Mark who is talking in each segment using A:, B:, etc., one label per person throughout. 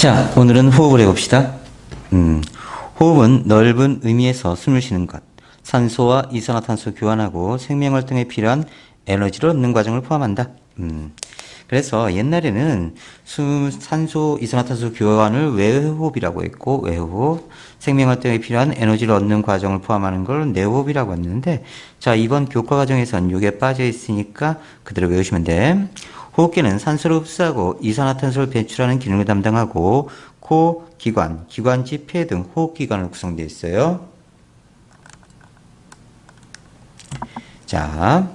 A: 자, 오늘은 호흡을 해봅시다. 음, 호흡은 넓은 의미에서 숨을 쉬는 것, 산소와 이산화탄소 교환하고 생명 활동에 필요한 에너지를 얻는 과정을 포함한다. 음, 그래서 옛날에는 숨, 산소, 이산화탄소 교환을 외호흡이라고 했고, 외호흡, 생명 활동에 필요한 에너지를 얻는 과정을 포함하는 걸 내호흡이라고 했는데, 자, 이번 교과 과정에선 이게 빠져 있으니까 그대로 외우시면 돼. 호흡기는 산소를 흡수하고 이산화탄소를 배출하는 기능을 담당하고 코, 기관, 기관지, 폐 등 호흡기관으로 구성되어 있어요. 자,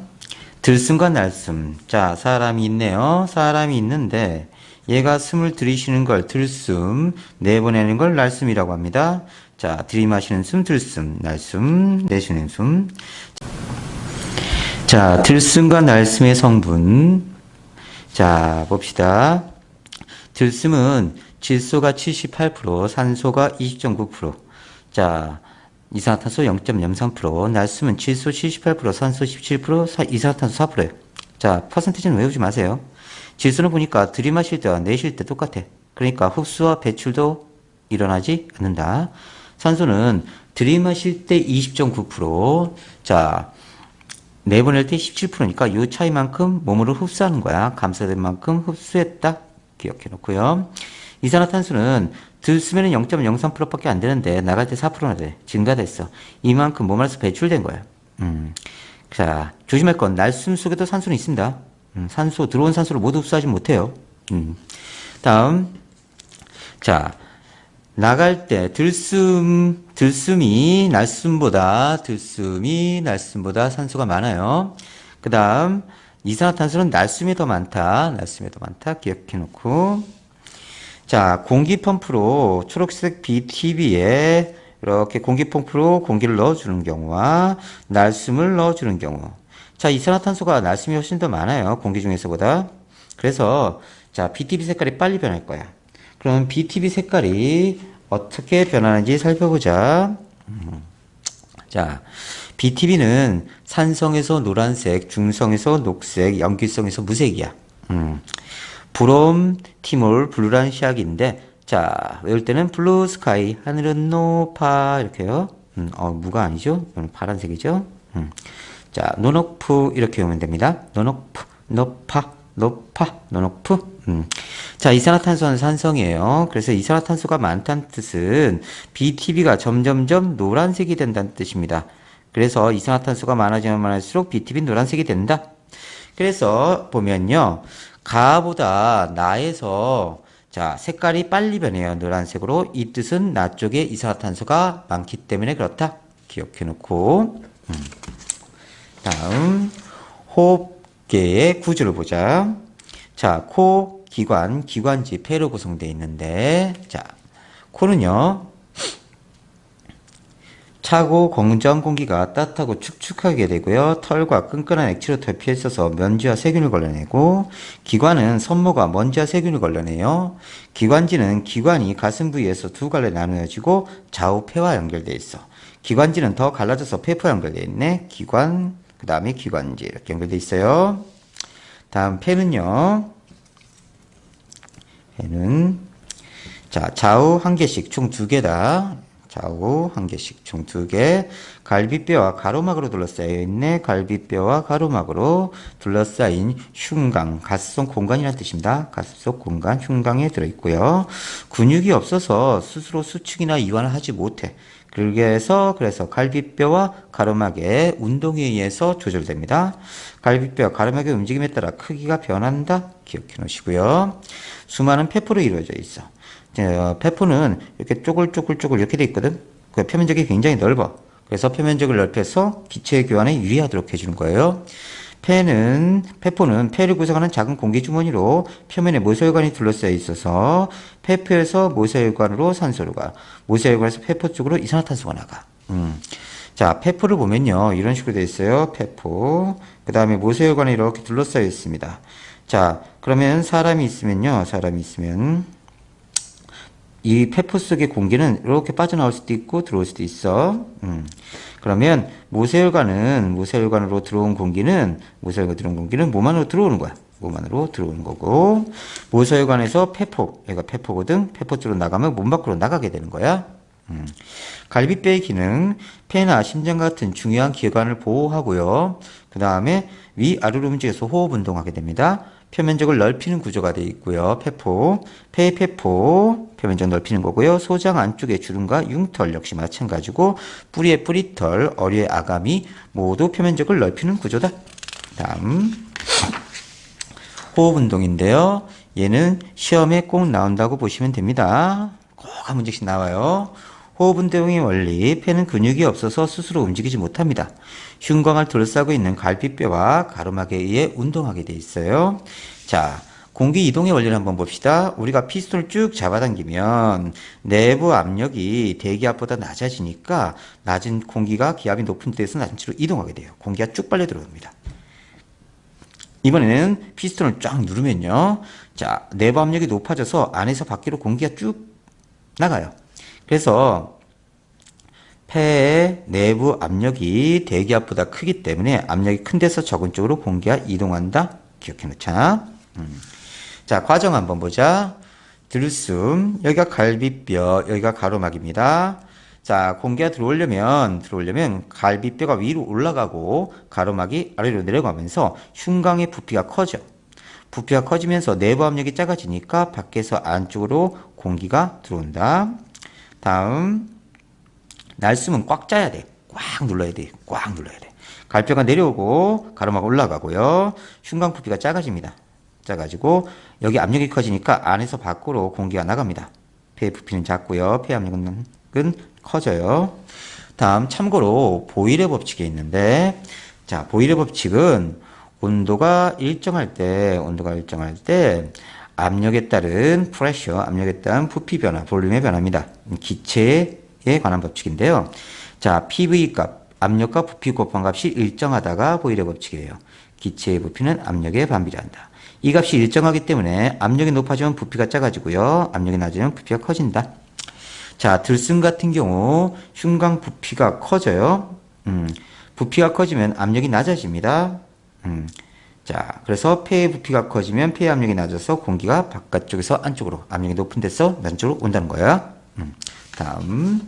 A: 들숨과 날숨. 자, 사람이 있네요. 사람이 있는데 얘가 숨을 들이쉬는 걸 들숨, 내보내는 걸 날숨이라고 합니다. 자, 들이마시는 숨 들숨, 날숨, 내쉬는 숨. 자, 들숨과 날숨의 성분. 자, 봅시다. 들숨은 질소가 78%, 산소가 20.9%. 자, 이산화탄소 0.03%, 날숨은 질소 78%, 산소 17%, 사- 이산화탄소 4%예요. 자, 퍼센티지는 외우지 마세요. 질소는 보니까 들이마실 때와 내쉴 때 똑같아. 그러니까 흡수와 배출도 일어나지 않는다. 산소는 들이마실 때 20.9%, 자, 내보낼 때 17%니까 이 차이만큼 몸으로 흡수하는 거야. 감소된 만큼 흡수했다. 기억해 놓고요. 이산화탄소는 들쓰면 0.03%밖에 안 되는데 나갈 때 4%나 돼. 증가됐어. 이만큼 몸 안에서 배출된 거야. 음. 자, 조심할 건 날숨 속에도 산소는 있습니다. 음, 산소 들어온 산소를 모두 흡수하지 못해요. 음. 다음 자, 나갈 때 들숨 들숨이 날숨보다 들숨이 날숨보다 산소가 많아요. 그다음 이산화탄소는 날숨이 더 많다. 날숨이 더 많다. 기억해 놓고 자, 공기 펌프로 초록색 BTB에 이렇게 공기 펌프로 공기를 넣어 주는 경우와 날숨을 넣어 주는 경우. 자, 이산화탄소가 날숨이 훨씬 더 많아요. 공기 중에서보다. 그래서 자, BTB 색깔이 빨리 변할 거야. 그럼 BTB 색깔이 어떻게 변하는지 살펴보자. 음. 자, BTB는 산성에서 노란색, 중성에서 녹색, 염기성에서 무색이야. 음. 브롬, 티몰, 블루란 시약인데, 자, 외울 때는 블루 스카이, 하늘은 높아, 이렇게요. 음, 어, 무가 아니죠? 파란색이죠? 음. 자, 노노프, 이렇게 외우면 됩니다. 노노프, 높아, 높아, 노노프. 음. 자, 이산화탄소는 산성이에요. 그래서 이산화탄소가 많다는 뜻은 BTB가 점점점 노란색이 된다는 뜻입니다. 그래서 이산화탄소가 많아지면 많을수록 BTB는 노란색이 된다. 그래서 보면요. 가보다 나에서 자, 색깔이 빨리 변해요. 노란색으로. 이 뜻은 나 쪽에 이산화탄소가 많기 때문에 그렇다. 기억해 놓고. 음. 다음, 호흡계의 구조를 보자. 자, 코, 기관, 기관지, 폐로 구성되어 있는데, 자, 코는요, 차고 공정 공기가 따뜻하고 축축하게 되고요. 털과 끈끈한 액체로 덮여 있어서 먼지와 세균을 걸러내고 기관은 섬모가 먼지와 세균을 걸러내요. 기관지는 기관이 가슴 부위에서 두 갈래 나누어지고 좌우 폐와 연결되어 있어. 기관지는 더 갈라져서 폐포와 연결되어 있네. 기관, 그 다음에 기관지 이렇게 연결되어 있어요. 다음 폐는요. 폐는 자 좌우 한 개씩 총 두 개다. 좌우 한 개씩 총 두 개. 갈비뼈와 가로막으로 둘러싸여 있네. 갈비뼈와 가로막으로 둘러싸인 흉강, 가슴속 공간이라는 뜻입니다. 가슴속 공간, 흉강에 들어있고요. 근육이 없어서 스스로 수축이나 이완을 하지 못해. 그래서 그래서 갈비뼈와 가로막의 운동에 의해서 조절됩니다. 갈비뼈와 가로막의 움직임에 따라 크기가 변한다. 기억해 놓으시고요. 수많은 폐포로 이루어져 있어. 어, 폐포는 이렇게 쪼글쪼글쪼글 이렇게 돼 있거든. 그 표면적이 굉장히 넓어. 그래서 표면적을 넓혀서 기체 교환에 유리하도록 해주는 거예요. 폐는 폐포는 폐를 구성하는 작은 공기 주머니로 표면에 모세혈관이 둘러싸여 있어서 폐포에서 모세혈관으로 산소를 가, 모세혈관에서 폐포 쪽으로 이산화탄소가 나가. 음. 자, 폐포를 보면요. 이런 식으로 되어 있어요. 폐포. 그 다음에 모세혈관이 이렇게 둘러싸여 있습니다. 자, 그러면 사람이 있으면요. 사람이 있으면 이 폐포 속의 공기는 이렇게 빠져나올 수도 있고 들어올 수도 있어. 음. 그러면 모세혈관은 모세혈관으로 들어온 공기는 모세혈관 들어온 공기는 몸 안으로 들어오는 거야. 몸 안으로 들어오는 거고 모서혈관에서 폐포 얘가 폐포거든 폐포 쪽으로 나가면 몸 밖으로 나가게 되는 거야 음. 갈비뼈의 기능 폐나 심장 같은 중요한 기관을 보호하고요 그 다음에 위아래로 움직여서 호흡 운동하게 됩니다 표면적을 넓히는 구조가 되어 있고요 폐포 폐의 폐포 표면적 넓히는 거고요 소장 안쪽의 주름과 융털 역시 마찬가지고 뿌리의 뿌리털 어리의 아가미 모두 표면적을 넓히는 구조다 다음 호흡 운동인데요. 얘는 시험에 꼭 나온다고 보시면 됩니다. 꼭 한 문제씩 나와요. 호흡 운동의 원리, 폐는 근육이 없어서 스스로 움직이지 못합니다. 흉곽을 둘러싸고 있는 갈비뼈와 가로막에 의해 운동하게 돼 있어요. 자, 공기 이동의 원리를 한번 봅시다. 우리가 피스톤을 쭉 잡아당기면 내부 압력이 대기압보다 낮아지니까 낮은 공기가 기압이 높은 데서 낮은 채로 이동하게 돼요. 공기가 쭉 빨려 들어옵니다. 이번에는 피스톤을 쫙 누르면요. 자, 내부 압력이 높아져서 안에서 밖으로 공기가 쭉 나가요. 그래서 폐의 내부 압력이 대기압보다 크기 때문에 압력이 큰 데서 적은 쪽으로 공기가 이동한다. 기억해 놓자. 음. 자, 과정 한번 보자. 들숨, 여기가 갈비뼈, 여기가 가로막입니다. 자, 공기가 들어오려면, 들어오려면 갈비뼈가 위로 올라가고 가로막이 아래로 내려가면서 흉곽의 부피가 커져. 부피가 커지면서 내부 압력이 작아지니까 밖에서 안쪽으로 공기가 들어온다. 다음, 날숨은 꽉 짜야 돼. 꽉 눌러야 돼. 꽉 눌러야 돼. 갈뼈가 내려오고 가로막 올라가고요. 흉곽 부피가 작아집니다. 작아지고 여기 압력이 커지니까 안에서 밖으로 공기가 나갑니다. 폐 부피는 작고요. 폐 압력은 커져요. 다음 참고로 보일의 법칙이 있는데 자 보일의 법칙은 온도가 일정할 때 온도가 일정할 때 압력에 따른 프레셔 압력에 따른 부피 변화 볼륨의 변화입니다. 기체에 관한 법칙인데요. 자 PV 값 압력과 부피 곱한 값이 일정하다가 보일의 법칙이에요. 기체의 부피는 압력에 반비례한다. 이 값이 일정하기 때문에 압력이 높아지면 부피가 작아지고요. 압력이 낮으면 부피가 커진다. 자, 들숨 같은 경우 흉곽 부피가 커져요. 음, 부피가 커지면 압력이 낮아집니다. 음, 자, 그래서 폐의 부피가 커지면 폐의 압력이 낮아서 공기가 바깥쪽에서 안쪽으로 압력이 높은 데서 낮은 쪽으로 온다는 거야. 음, 다음.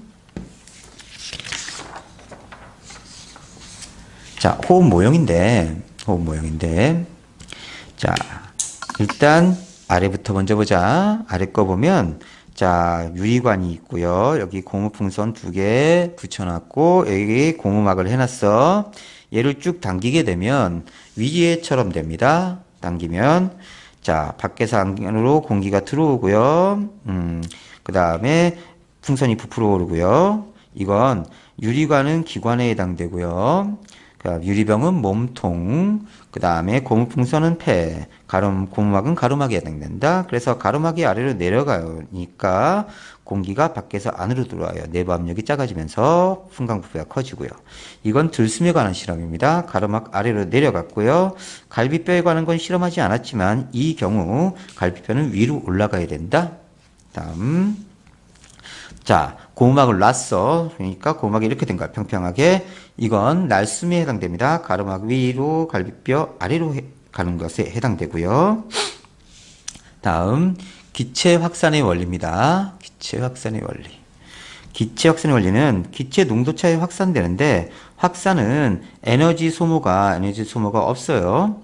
A: 자, 호흡 모형인데, 호흡 모형인데, 자, 일단 아래부터 먼저 보자. 아래 거 보면, 자, 유리관이 있고요. 여기 고무 풍선 두 개 붙여놨고, 여기 고무막을 해놨어. 얘를 쭉 당기게 되면 위에처럼 됩니다. 당기면, 자, 밖에서 안으로 공기가 들어오고요. 음, 그 다음에 풍선이 부풀어 오르고요. 이건 유리관은 기관에 해당되고요. 그 유리병은 몸통, 그 다음에 고무풍선은 폐, 가름, 고무막은 가로막에 해당된다. 그래서 가로막이 아래로 내려가니까 공기가 밖에서 안으로 들어와요. 내부 압력이 작아지면서 풍강 부피가 커지고요. 이건 들숨에 관한 실험입니다. 가로막 아래로 내려갔고요. 갈비뼈에 관한 건 실험하지 않았지만 이 경우 갈비뼈는 위로 올라가야 된다. 다음. 자, 고막을 놨어. 그러니까 고막이 이렇게 된 거야. 평평하게. 이건 날숨에 해당됩니다. 가로막 위로, 갈비뼈 아래로 해, 가는 것에 해당되고요. 다음, 기체 확산의 원리입니다. 기체 확산의 원리. 기체 확산의 원리는 기체 농도 차에 확산되는데 확산은 에너지 소모가 에너지 소모가 없어요.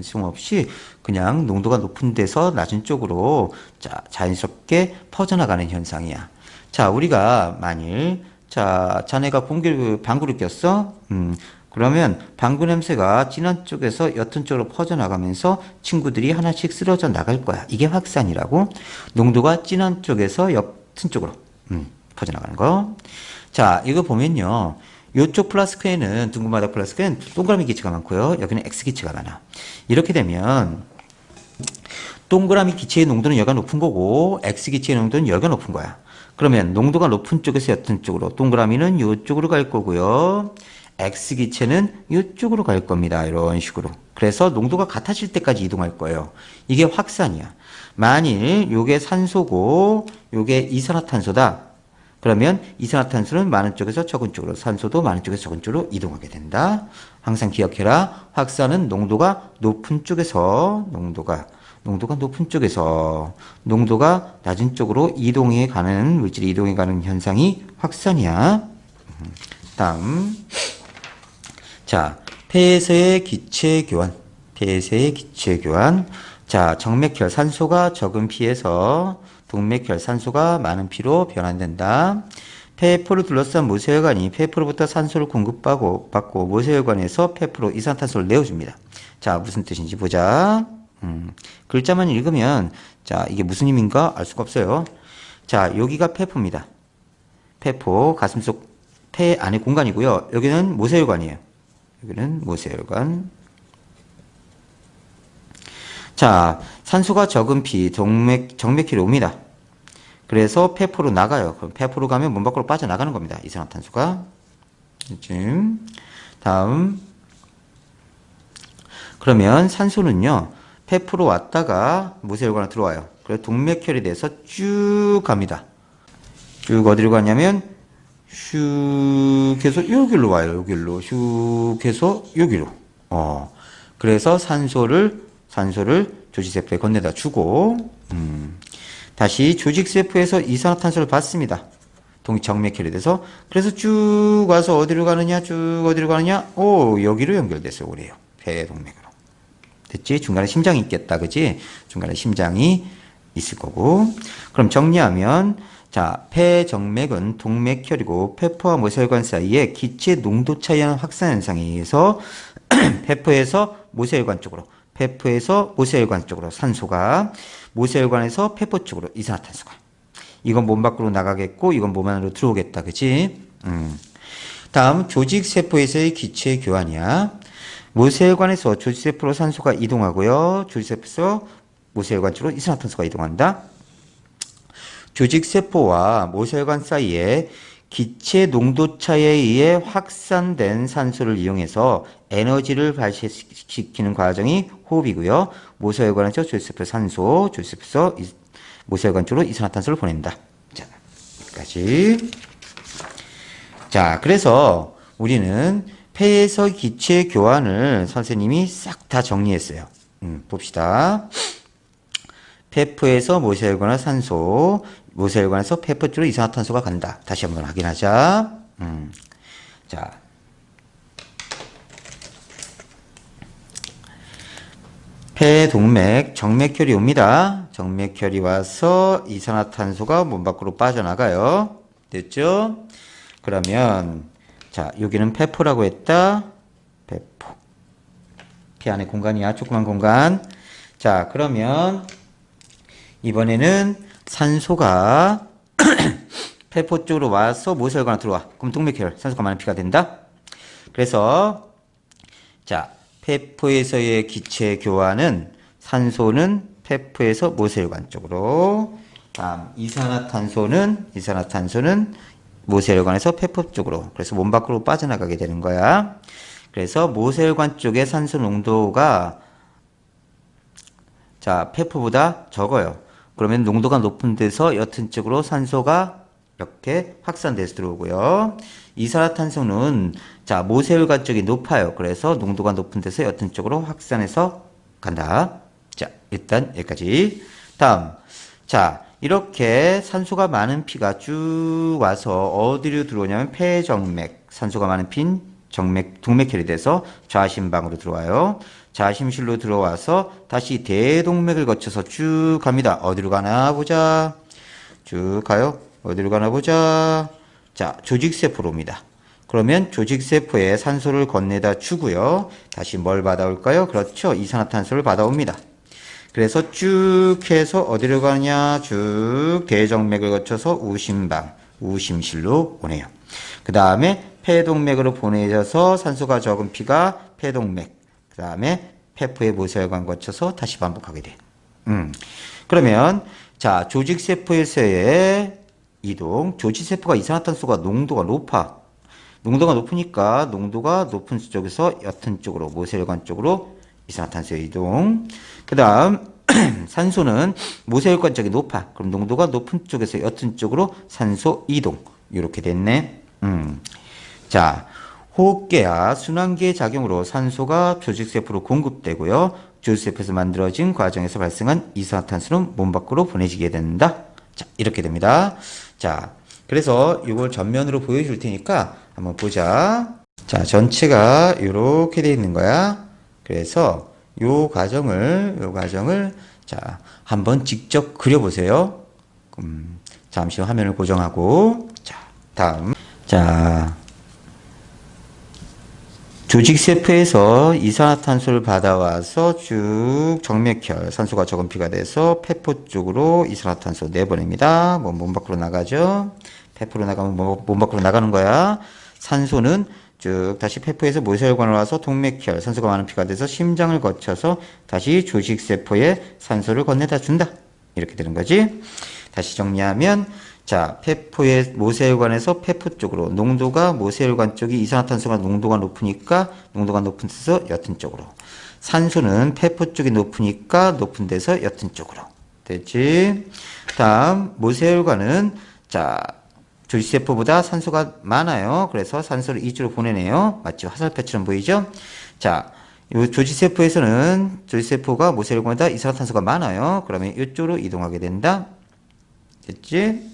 A: 소모 없이 그냥 농도가 높은 데서 낮은 쪽으로 자, 자연스럽게 퍼져나가는 현상이야. 자, 우리가 만일 자, 자네가 공기를 방구를 꼈어? 음, 그러면 방구 냄새가 진한 쪽에서 옅은 쪽으로 퍼져나가면서 친구들이 하나씩 쓰러져 나갈 거야. 이게 확산이라고. 농도가 진한 쪽에서 옅은 쪽으로 음, 퍼져나가는 거. 자, 이거 보면요. 요쪽 플라스크에는 둥근바닥 플라스크에는 동그라미 기체가 많고요. 여기는 X 기체가 많아. 이렇게 되면 동그라미 기체의 농도는 여가 높은 거고 X 기체의 농도는 여가 높은 거야. 그러면 농도가 높은 쪽에서 옅은 쪽으로 동그라미는 이쪽으로 갈 거고요. X 기체는 이쪽으로 갈 겁니다. 이런 식으로. 그래서 농도가 같아질 때까지 이동할 거예요. 이게 확산이야. 만일 요게 산소고 요게 이산화탄소다. 그러면 이산화탄소는 많은 쪽에서 적은 쪽으로, 산소도 많은 쪽에서 적은 쪽으로 이동하게 된다. 항상 기억해라. 확산은 농도가 높은 쪽에서, 농도가, 농도가 높은 쪽에서, 농도가 낮은 쪽으로 이동해 가는, 물질이 이동해 가는 현상이 확산이야. 음, 다음. 자, 폐에서의 기체 교환. 폐에서의 기체 교환. 자, 정맥혈 산소가 적은 피에서 동맥혈 산소가 많은 피로 변환된다. 폐포를 둘러싼 모세혈관이 폐포로부터 산소를 공급받고 받고 모세혈관에서 폐포로 이산탄소를 내어줍니다. 자, 무슨 뜻인지 보자. 음, 글자만 읽으면 자, 이게 무슨 의미인가 알 수가 없어요. 자, 여기가 폐포입니다. 폐포, 가슴속 폐 안의 공간이고요. 여기는 모세혈관이에요. 여기는 모세혈관. 자, 산소가 적은 피, 동맥, 정맥혈이 옵니다. 그래서 폐포로 나가요. 그럼 폐포로 가면 몸 밖으로 빠져나가는 겁니다. 이산화탄소가. 지금 다음. 그러면 산소는요, 폐포로 왔다가 모세혈관으로 들어와요. 그래서 동맥혈이 돼서 쭉 갑니다. 쭉 어디로 가냐면, 슉 해서 여기로 와요. 여기로. 슉 해서 여기로. 어. 그래서 산소를, 산소를 조직세포에 건네다 주고, 음. 다시 조직세포에서 이산화탄소를 받습니다. 동 정맥혈이 돼서 그래서 쭉 와서 어디로 가느냐 쭉 어디로 가느냐 오 여기로 연결돼서 오래요 폐동맥으로 됐지 중간에 심장이 있겠다 그지 중간에 심장이 있을 거고 그럼 정리하면 자 폐정맥은 동맥혈이고 폐포와 모세혈관 사이에 기체 농도 차이에 는 확산 현상에 의해서 폐포에서 모세혈관 쪽으로 폐포에서 모세혈관 쪽으로 산소가 모세혈관에서 폐포 쪽으로 이산화탄소가. 이건 몸 밖으로 나가겠고 이건 몸 안으로 들어오겠다. 그치 음. 다음 조직세포에서의 기체 교환이야. 모세혈관에서 조직세포로 산소가 이동하고요. 조직세포에서 모세혈관 쪽으로 이산화탄소가 이동한다 조직 세포와 모세혈관 사이에 기체 농도 차에 의해 확산된 산소를 이용해서 에너지를 발생시키는 과정이 호흡이고요. 모세혈관에서 조직세포 산소, 조직세포에서 모세혈관 쪽으로 이산화탄소를 보낸다. 자, 여기까지. 자, 그래서 우리는 폐에서 기체 교환을 선생님이 싹 다 정리했어요. 음, 봅시다. 폐포에서 모세혈관의 산소, 모세혈관에서 쪽으로 이산화탄소가 간다. 다시 한번 확인하자. 음. 자. 폐동맥, 정맥혈이 옵니다. 정맥혈이 와서 이산화탄소가 몸 밖으로 빠져나가요. 됐죠? 그러면, 자, 여기는 폐포라고 했다. 폐포. 폐 안에 공간이야. 조그만 공간. 자, 그러면, 이번에는 산소가 폐포 쪽으로 와서 모세혈관으로 들어와. 그럼 동맥혈, 산소가 많은 피가 된다. 그래서 자 폐포에서의 기체 교환은 산소는 폐포에서 모세혈관 쪽으로. 다음 이산화탄소는 이산화탄소는 모세혈관에서 폐포 쪽으로. 그래서 몸 밖으로 빠져나가게 되는 거야. 그래서 모세혈관 쪽의 산소 농도가 자 폐포보다 적어요. 그러면 농도가 높은 데서 옅은 쪽으로 산소가 이렇게 확산돼서 들어오고요. 이산화탄소는 자 모세혈관 쪽이 높아요. 그래서 농도가 높은 데서 옅은 쪽으로 확산해서 간다. 자 일단 여기까지. 다음 자 이렇게 산소가 많은 피가 쭉 와서 어디로 들어오냐면 폐정맥 산소가 많은 핀 정맥 동맥혈이 돼서 좌심방으로 들어와요. 자심실로 들어와서 다시 대동맥을 거쳐서 쭉 갑니다. 어디로 가나 보자. 쭉 가요. 어디로 가나 보자. 자, 조직세포로 옵니다. 그러면 조직세포에 산소를 건네다 주고요. 다시 뭘 받아올까요? 그렇죠. 이산화탄소를 받아옵니다. 그래서 쭉 해서 어디로 가냐? 쭉 대정맥을 거쳐서 우심방, 우심실로 오네요. 그 다음에 폐동맥으로 보내져서 산소가 적은 피가 폐동맥, 그 다음에 폐포의 모세혈관 거쳐서 다시 반복하게 돼. 음. 그러면 자 조직세포에서의 이동, 조직세포가 이산화탄소가 농도가 높아. 농도가 높으니까 농도가 높은 쪽에서 옅은 쪽으로 모세혈관 쪽으로 이산화탄소의 이동. 그 다음 산소는 모세혈관 쪽이 높아. 그럼 농도가 높은 쪽에서 옅은 쪽으로 산소 이동. 이렇게 됐네. 음. 자, 호흡계와 순환기의 작용으로 산소가 조직세포로 공급되고요. 조직세포에서 만들어진 과정에서 발생한 이산화탄소는 몸 밖으로 보내지게 된다. 자, 이렇게 됩니다. 자, 그래서 이걸 전면으로 보여줄 테니까 한번 보자. 자, 전체가 이렇게 되어 있는 거야. 그래서 요 과정을, 요 과정을 자, 한번 직접 그려보세요. 음, 잠시 후 화면을 고정하고, 자, 다음. 자, 조직 세포에서 이산화탄소를 받아와서 쭉 정맥혈, 산소가 적은 피가 돼서 폐포 쪽으로 이산화탄소 내보냅니다. 뭐, 몸 밖으로 나가죠. 폐포로 나가면 뭐, 몸 밖으로 나가는 거야. 산소는 쭉 다시 폐포에서 모세혈관으로 와서 동맥혈, 산소가 많은 피가 돼서 심장을 거쳐서 다시 조직 세포에 산소를 건네다 준다. 이렇게 되는 거지. 다시 정리하면 자, 폐포의 모세혈관에서 폐포 쪽으로 농도가 모세혈관 쪽이 이산화탄소가 농도가 높으니까 농도가 높은 데서 옅은 쪽으로 산소는 폐포 쪽이 높으니까 높은 데서 옅은 쪽으로 됐지? 다음 모세혈관은 자 조직세포보다 산소가 많아요. 그래서 산소를 이쪽으로 보내네요. 마치 화살표처럼 보이죠? 자, 요 조직세포에서는 조직세포가 모세혈관보다 이산화탄소가 많아요. 그러면 이쪽으로 이동하게 된다. 됐지?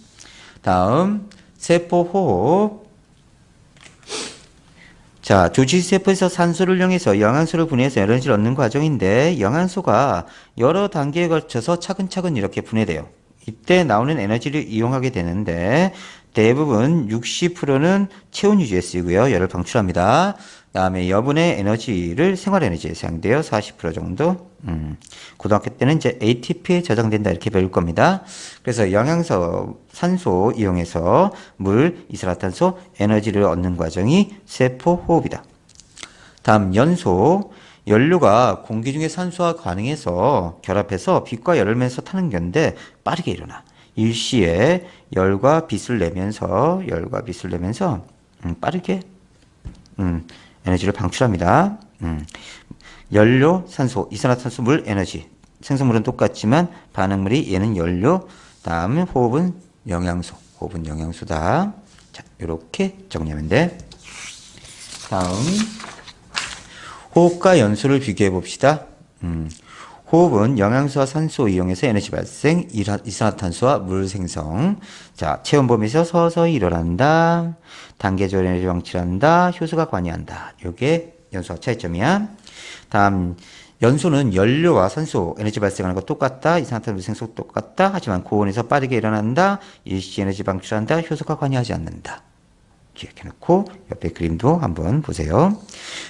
A: 다음 세포 호흡. 자, 조직세포에서 산소를 이용해서 영양소를 분해해서 에너지를 얻는 과정인데 영양소가 여러 단계에 걸쳐서 차근차근 이렇게 분해돼요. 이때 나오는 에너지를 이용하게 되는데 대부분 60%는 체온 유지에 쓰이고요. 열을 방출합니다. 다음에 여분의 에너지를 생활 에너지에 사용돼요. 40% 정도. 음, 고등학교 때는 이제 ATP에 저장된다 이렇게 배울 겁니다. 그래서 영양소, 산소 이용해서 물, 이산화탄소, 에너지를 얻는 과정이 세포 호흡이다. 다음 연소. 연료가 공기 중에 산소와 반응해서 결합해서 빛과 열을 내서 타는 건데 빠르게 일어나. 일시에 열과 빛을 내면서 열과 빛을 내면서 음, 빠르게 음, 에너지를 방출합니다. 음, 연료, 산소, 이산화탄소, 물, 에너지. 생성물은 똑같지만 반응물이 얘는 연료, 다음 호흡은 영양소. 호흡은 영양소다. 자, 이렇게 정리하면 돼. 다음 호흡과 연소를 비교해 봅시다. 음, 호흡은 영양소와 산소 이용해서 에너지 발생, 이산화탄소와 물 생성. 자, 체온 범위에서 서서히 일어난다. 단계적으로 에너지 방출한다. 효소가 관여한다. 요게 연소와 차이점이야. 다음 연소는 연료와 산소 에너지 발생하는 거 똑같다. 이산화탄소 생성 똑같다. 하지만 고온에서 빠르게 일어난다. 일시 에너지 방출한다. 효소가 관여하지 않는다. 기억해놓고 옆에 그림도 한번 보세요.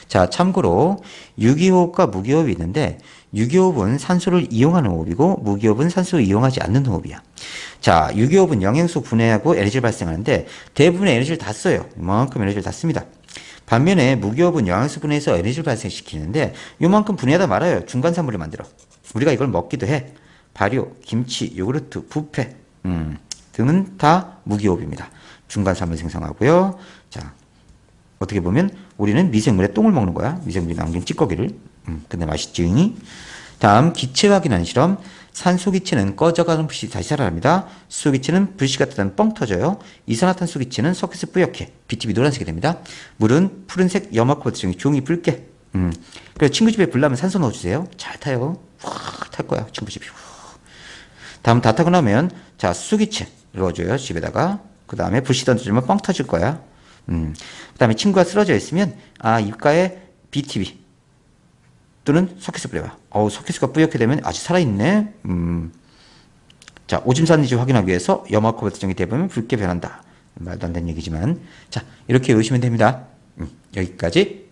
A: 자, 참고로 유기호흡과 무기호흡이 있는데 유기호흡은 산소를 이용하는 호흡이고 무기호흡은 산소를 이용하지 않는 호흡이야. 자, 유기호흡은 영양소 분해하고 에너지를 발생하는데 대부분의 에너지를 다 써요. 이만큼 에너지를 다 씁니다. 반면에 무기호흡은 영양소 분해해서 에너지를 발생시키는데 요만큼 분해하다 말아요. 중간산물을 만들어. 우리가 이걸 먹기도 해. 발효, 김치, 요구르트, 부페 음, 등은 다 무기호흡입니다. 중간산물 생성하고요. 자, 어떻게 보면 우리는 미생물의 똥을 먹는 거야. 미생물이 남긴 찌꺼기를. 음, 근데 맛있지? 다음 기체 확인하는 실험. 산소 기체는 꺼져가는 불씨 다시 살아납니다. 수소 기체는 불씨 같은 뻥 터져요. 이산화탄소 기체는 서킷이 뿌옇게 BTB 노란색이 됩니다. 물은 푸른색 염화코드 중에 종이 붉게. 음. 그래서 친구 집에 불 나면 산소 넣어주세요. 잘 타요. 확 탈 거야. 친구 집이. 다음 다 타고 나면 자 수기체 넣어줘요 집에다가 그 다음에 불씨 던져주면 뻥 터질 거야 음. 그 다음에 친구가 쓰러져 있으면 아 입가에 BTB 또는 소켓을 뿌려봐. 어우 소켓가 뿌옇게 되면 아직 살아있네. 음. 자 오줌 쌌는지 확인하기 위해서 염화코드 특정이 되면 붉게 변한다. 말도 안 되는 얘기지만. 자 이렇게 외우시면 됩니다. 음, 여기까지